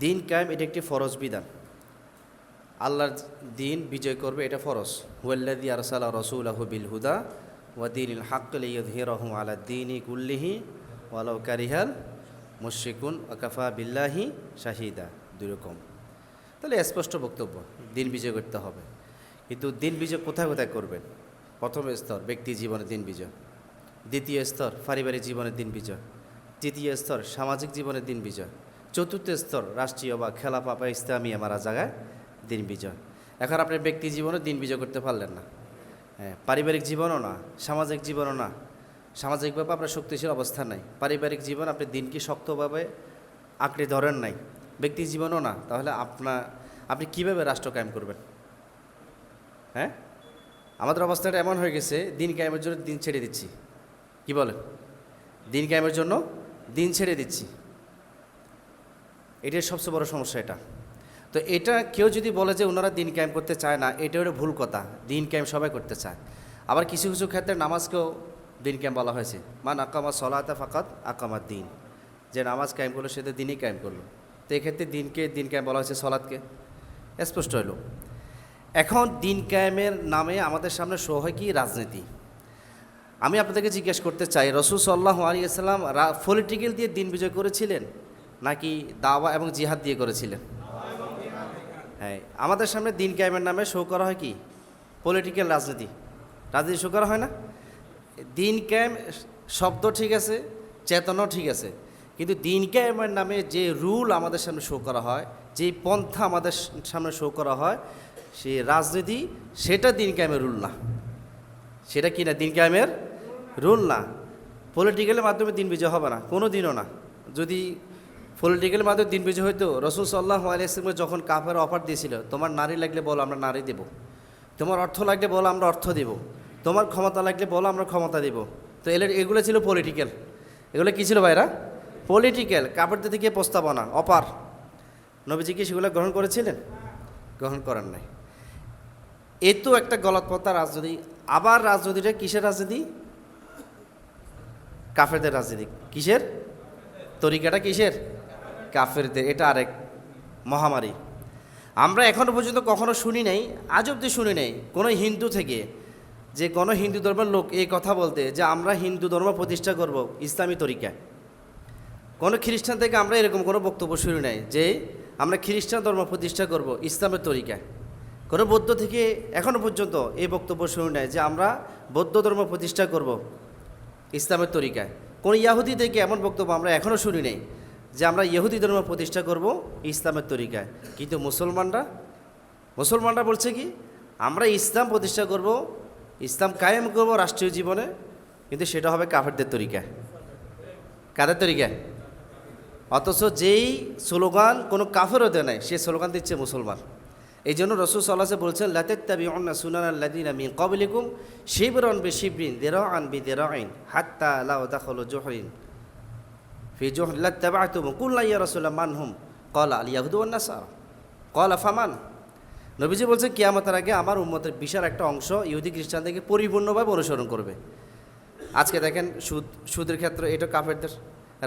দিন কায়েম, এটা একটি ফরজ বিধান। আল্লাহর দিন বিজয় করবে, এটা ফরজ। ওয়াল্লাদি আরসালা রসুল বিল হুদা ওয়াদিন হাক্কল ইয়দহিরহু আলা দিনী কুল্লিহি ওয়ালাউ কারিহাল মুশরিকুন আকাফা বিল্লাহি শাহিদা। দুই রকম। তাহলে স্পষ্ট বক্তব্য, দিন বিজয় করতে হবে। কিন্তু দিন বিজয় কোথায় কোথায় করবেন? প্রথম স্তর, ব্যক্তি জীবনে দিন বিজয়। দ্বিতীয় স্তর, পারিবারিক জীবনের দিন বিজয়। তৃতীয় স্তর, সামাজিক জীবনের দিন বিজয়। চতুর্থ স্তর, রাষ্ট্রীয় বা খেলা পাপা ইসলামী আমার জায়গায় দিন বিজয়। এখন আপনি ব্যক্তি জীবনে দিন বিজয় করতে পারলেন না। হ্যাঁ পারিবারিক জীবনও না, সামাজিক জীবনও না। সামাজিকভাবে আপনার শক্তিশালী অবস্থা নাই। পারিবারিক জীবন আপনি দিনকে শক্তভাবে আঁকড়ে ধরেন নাই। ব্যক্তি জীবনও না, তাহলে আপনার আপনি কীভাবে রাষ্ট্র কায়েম করবেন? হ্যাঁ? আমাদের অবস্থাটা এমন হয়ে গেছে, দিন কায়েমের জন্য দিন ছেড়ে দিচ্ছি। কি বলেন? দিন কায়েমের জন্য দিন ছেড়ে দিচ্ছি। এটাই সবচেয়ে বড় সমস্যা এটা। তো এটা কেউ যদি বলে যে ওনারা দিন ক্যাম্প করতে চায় না, এটা হলো ভুল কথা। দিন ক্যাম্প সবাই করতে চায়। আবার কিছু কিছু ক্ষেত্রে নামাজকেও দিন ক্যাম্প বলা হয়েছে। মান আকামা সলাতে ফাকাত আকামার দিন। যে নামাজ ক্যাম্প করল সেটা দিনই ক্যাম্প করল। তো এক্ষেত্রে দিনকে, দিন ক্যাম্প বলা হয়েছে সলাদকে স্পষ্ট হলো। এখন দিন কায়েমের নামে আমাদের সামনে শো হয় কি? রাজনীতি। আমি আপনাদেরকে জিজ্ঞেস করতে চাই রসুল সাল্লাহ আলী আসসালাম পলিটিক্যাল দিয়ে দিন বিজয় করেছিলেন? নাকি দাওয়া এবং জিহাদ দিয়ে করেছিলেন? হ্যাঁ আমাদের সামনে দিন কায়েমের নামে শো করা হয় কি? পলিটিক্যাল রাজনীতি। রাজনীতি শো করা হয় না? দিন কায়েম, শব্দ ঠিক আছে, চেতনাও ঠিক আছে। কিন্তু দিন কায়েমের নামে যে রুল আমাদের সামনে শো করা হয়, যে পন্থা আমাদের সামনে শো করা হয়, সে রাজনীতি, সেটা দিন কায়েমের রুল না। সেটা কি না, দিন ক্যামের রুল না? পলিটিক্যালের মাধ্যমে দিন বিজয় হবে না, কোনো দিনও না। যদি পলিটিক্যালের মাধ্যমে দিন বিজয় হইতো, রসুল সাল্লাহ আলিয়াকে যখন কাপের অফার দিয়েছিল, তোমার নারী লাগলে বলো, আমরা নারী দেব। তোমার অর্থ লাগলে বলো, আমরা অর্থ দেব। তোমার ক্ষমতা লাগলে বলো, আমরা ক্ষমতা দেব। তো এলে, এগুলো ছিল পলিটিক্যাল এগুলো কী ছিল ভাইরা? পলিটিক্যাল কাপড়দের থেকে প্রস্তাবনা, অপার। নবীজি কি সেগুলো গ্রহণ করেছিলেন? গ্রহণ করেন নাই। এ তো একটা গলতপথা রাজনীতি। আবার রাজনীতিটা কিসের রাজনীতি? কাফেরদের রাজনীতি। কিসের? তরিকাটা কিসের? কাফেরদের, এটা আরেক মহামারী। আমরা এখনও পর্যন্ত কখনো শুনি নাই, আজ অব্দি শুনি নাই কোনো হিন্দু থেকে যে কোনো হিন্দু ধর্মের লোক এই কথা বলতে যে আমরা হিন্দু ধর্ম প্রতিষ্ঠা করব ইসলামী তরিকা কোনো খ্রিস্টান থেকে আমরা এরকম কোনো বক্তব্য শুনি নাই যে আমরা খ্রিস্টান ধর্ম প্রতিষ্ঠা করব ইসলামের তরিকা কোনো বৌদ্ধ থেকে এখনও পর্যন্ত এই বক্তব্য শুনি নাই যে আমরা বৌদ্ধ ধর্ম প্রতিষ্ঠা করব ইসলামের তরিকায়। কোন ইয়াহুদি থেকে এমন বক্তব্য আমরা এখনও শুনি নাই যে আমরা ইহুদি ধর্ম প্রতিষ্ঠা করব ইসলামের তরিকায়। কিন্তু মুসলমানরা মুসলমানরা বলছে কি, আমরা ইসলাম প্রতিষ্ঠা করব, ইসলাম কায়েম করব রাষ্ট্রীয় জীবনে, কিন্তু সেটা হবে কাফেরদের তরিকায়। কাদের তরিকায়? অথচ যেই স্লোগান কোনো কাফেরও দেয় নাই, সে স্লোগান দিচ্ছে মুসলমান। এই জন্য রসুল সাল্লাসে বলছেন লাতের তাবি অন্না সুনান আল্লাদিন আমি কবলিকুম শিবরন বে শিবরিন দের আন বি দের আইন হাত্তা লাউ দাখল জোহরিন। ফি জোহ লাত্তাবাতুম কুল্লা ইয়া রাসূলুল্লাহ মানহুম কলা আল ইয়াহুদু ওয়ান নাসারা কলা ফামান নবীজি বলছে, কিয়ামতের আগে আমার উম্মতের বিশাল একটা অংশ ইহুদি খ্রিস্টানদেরকে পরিপূর্ণভাবে অনুসরণ করবে। আজকে দেখেন, সুদ, সুদের ক্ষেত্রে এটা কাফেরদের,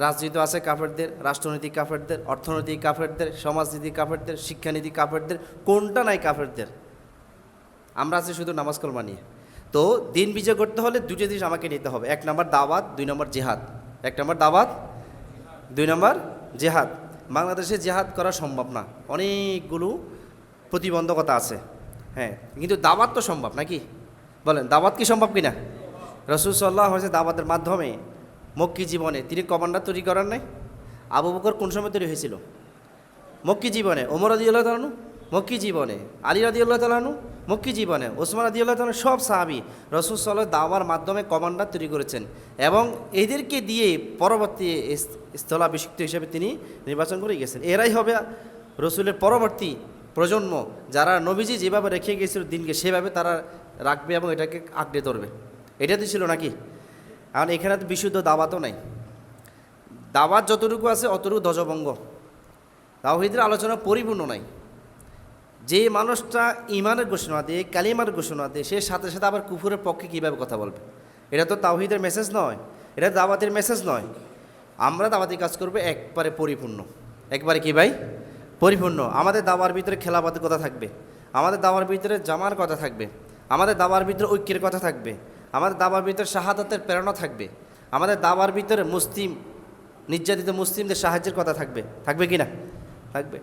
রাজনীতি আছে কাফেরদের, রাষ্ট্রনীতি কাফেরদের অর্থনৈতিক কাফেরদের, সমাজনীতি কাফেরদের, শিক্ষানীতি কাফেরদের, কোনটা নাই কাফেরদের? আমরা আছি শুধু নামাজ কলমা নিয়ে। তো দিন বিজয় করতে হলে দুটো জিনিস আমাকে নিতে হবে। এক নম্বর দাওয়াত, দুই নম্বর জেহাদ। এক নম্বর দাওয়াত দুই নম্বর, জেহাদ। বাংলাদেশে জেহাদ করা সম্ভব না। অনেকগুলো প্রতিবন্ধকতা আছে। হ্যাঁ কিন্তু দাওয়াত তো সম্ভব নাকি? বলেন, দাওয়াত কি সম্ভব কিনা? রসুল সাল্লাহ হয়েছে দাওয়াতের মাধ্যমে মক্কি জীবনে, তিনি কমান্ডার তৈরি করার নাই? আবু বকর কোন সময় তৈরি হয়েছিল? মক্কি জীবনে, ওমর আদি আল্লাহ তালানু মক্কি জীবনে, আলী রাদি আল্লাহ তালানু মক্কি জীবনে ওসমান আদি আল্লাহ তালানু সব সাহাবি রসুল সাল্লাহ দাওয়ার মাধ্যমে কমান্ডার তৈরি করেছেন এবং এদেরকে দিয়ে পরবর্তী স্থলাভিষিক্ত হিসেবে তিনি নির্বাচন করে গেছেন। এরাই হবে রসুলের পরবর্তী প্রজন্ম যারা নবীজি যেভাবে রেখে গিয়েছিল দিনকে, সেভাবে তারা রাখবে এবং এটাকে আঁকড়ে ধরবে। এটা তো ছিল নাকি? কারণ এখানে তো বিশুদ্ধ দাওয়াতও নাই। দাওয়াত যতটুকু আছে অতটুকু ধ্বজভঙ্গ। তাওহিদের আলোচনা পরিপূর্ণ নাই। যে মানুষটা ইমানের ঘোষণা দিয়ে, কালিমার ঘোষণা দিয়ে, সে সাথে সাথে আবার কুফুরের পক্ষে কীভাবে কথা বলবে? এটা তো তাওহিদের মেসেজ নয়, এটা দাওয়াতের মেসেজ নয়। আমরা দাওয়াতি কাজ করবে একবারে পরিপূর্ণ। একবারে কি ভাই? পরিপূর্ণ। আমাদের দাবার ভিতরে খেলাপাতের কথা থাকবে, আমাদের দাবার ভিতরে জামার কথা থাকবে, আমাদের দাবার ভিতরে ঐক্যের কথা থাকবে, আমাদের দাবার ভিতরে শাহাদাতের প্রেরণা থাকবে, আমাদের দাবার ভিতরে মুসলিম, নির্যাতিত মুসলিমদের সাহায্যের কথা থাকবে। থাকবে কি না? থাকবে।